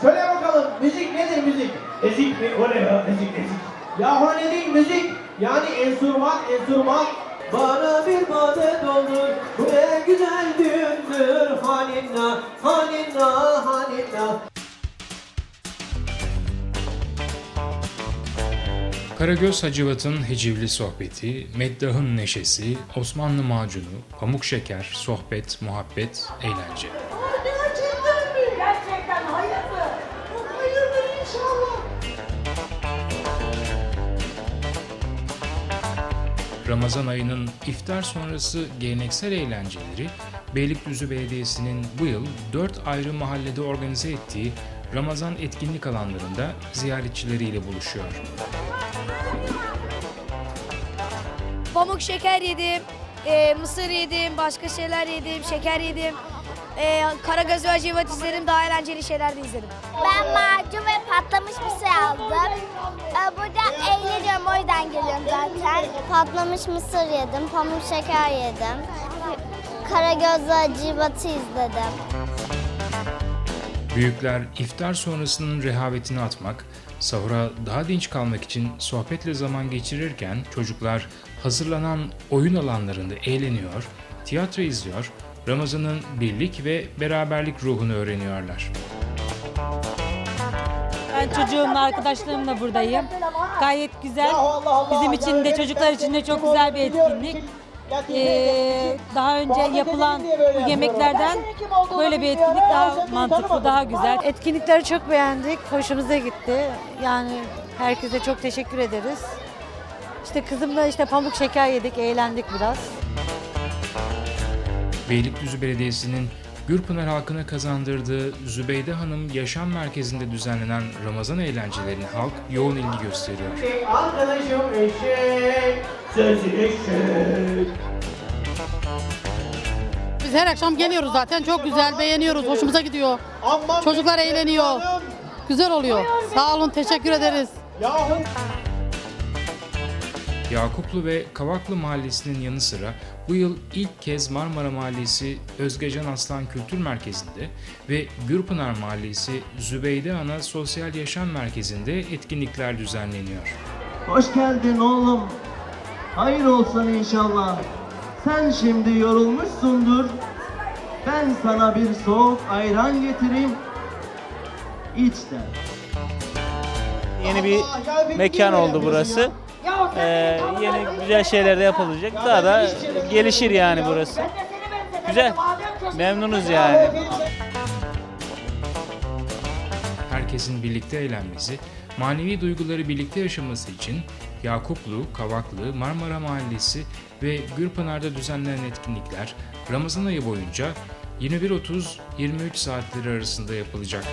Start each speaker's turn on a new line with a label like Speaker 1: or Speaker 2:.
Speaker 1: Söyle bakalım müzik nedir müzik? Ezik mi? O ne ya? Ezik ezik. Ya o ne değil müzik? Yani enstrüman enstrüman. Bana bir made doldur, bu ne güzel düğündür. Haninna, haninna, haninna.
Speaker 2: Karagöz Hacivat'ın hicivli sohbeti, Meddah'ın neşesi, Osmanlı macunu, pamuk şeker, sohbet, muhabbet, eğlence. Ramazan ayının iftar sonrası geleneksel eğlenceleri, Beylikdüzü Belediyesi'nin bu yıl 4 ayrı mahallede organize ettiği Ramazan etkinlik alanlarında ziyaretçileriyle buluşuyor.
Speaker 3: Pamuk şeker yedim, e, mısır yedim, başka şeyler yedim, şeker yedim. E, Karagöz ve Hacivat izledim, daha eğlenceli şeyler de izledim.
Speaker 4: Ben macun ve patlamış mısır Patlamış mısır yedim, pamuk şeker yedim. Karagözlü Hacivat'ı izledim.
Speaker 2: Büyükler iftar sonrasının rehavetini atmak, sahura daha dinç kalmak için sohbetle zaman geçirirken çocuklar hazırlanan oyun alanlarında eğleniyor, tiyatro izliyor, Ramazan'ın birlik ve beraberlik ruhunu öğreniyorlar.
Speaker 5: Çocuğumla, arkadaşlarımla buradayım. Gayet güzel. Bizim için de çocuklar için de çok güzel bir etkinlik. Ee, daha önce yapılan bu yemeklerden böyle bir etkinlik daha mantıklı, daha güzel.
Speaker 6: Etkinlikleri çok beğendik, hoşumuza gitti. Yani herkese çok teşekkür ederiz. İşte kızımla işte pamuk şeker yedik, eğlendik biraz.
Speaker 2: Beylikdüzü Belediyesi'nin Gürpınar halkına kazandırdığı Zübeyde Hanım Yaşam Merkezi'nde düzenlenen Ramazan eğlencelerine halk yoğun ilgi gösteriyor.
Speaker 1: Arkadaşım eşek, sözü eşek.
Speaker 7: Biz her akşam geliyoruz zaten. Çok güzel, beğeniyoruz. Hoşumuza gidiyor. Çocuklar eğleniyor. Güzel oluyor. Sağ olun, teşekkür ederiz.
Speaker 1: Yahu
Speaker 2: Yakuplu ve Kavaklı Mahallesi'nin yanı sıra bu yıl ilk kez Marmara Mahallesi Özgecan Aslan Kültür Merkezi'nde ve Gürpınar Mahallesi Zübeyde Ana Sosyal Yaşam Merkezi'nde etkinlikler düzenleniyor.
Speaker 8: Hoş geldin oğlum. Hayır olsun inşallah. Sen şimdi yorulmuşsundur. Ben sana bir soğuk ayran getireyim. İç de.
Speaker 9: Yeni bir mekan oldu burası. Ee, yeni güzel şeyler de yapılacak. Daha da gelişir yani burası. Güzel. Memnunuz yani.
Speaker 2: Herkesin birlikte eğlenmesi, manevi duyguları birlikte yaşaması için Yakuplu, Kavaklı, Marmara Mahallesi ve Gürpınar'da düzenlenen etkinlikler Ramazan ayı boyunca 21.30-23 saatleri arasında yapılacak.